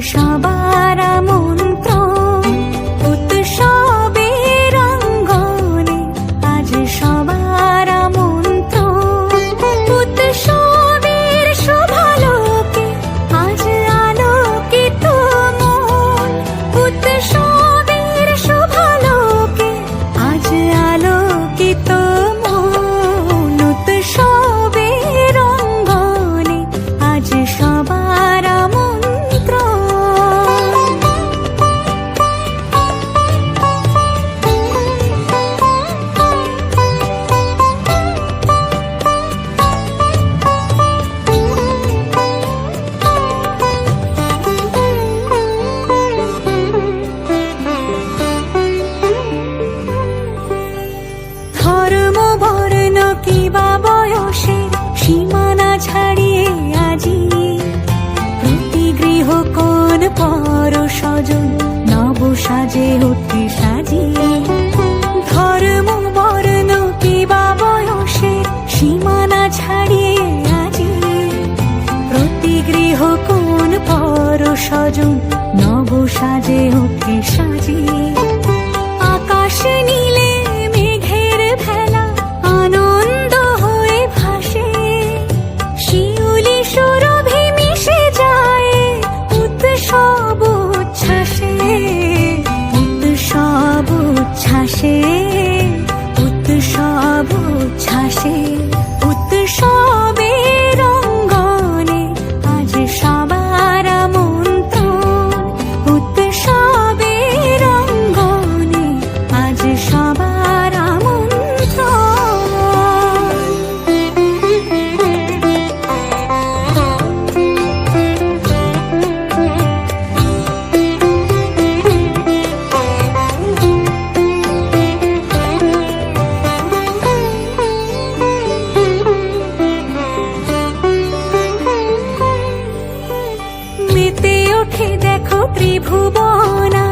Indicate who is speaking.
Speaker 1: সবার মন বা বয়সের সীমানা ছাড়িয়ে আজি। প্রতি গৃহ কোন পর স্বজন নব সাজে ওঠে সাজিয়ে। ধর্ম, বর্ণ কি বা বয়সের সীমানা ছাড়িয়ে আজি। প্রতি গৃহ কোন পর স্বজন নব সাজে 心。ত্রিভুবনা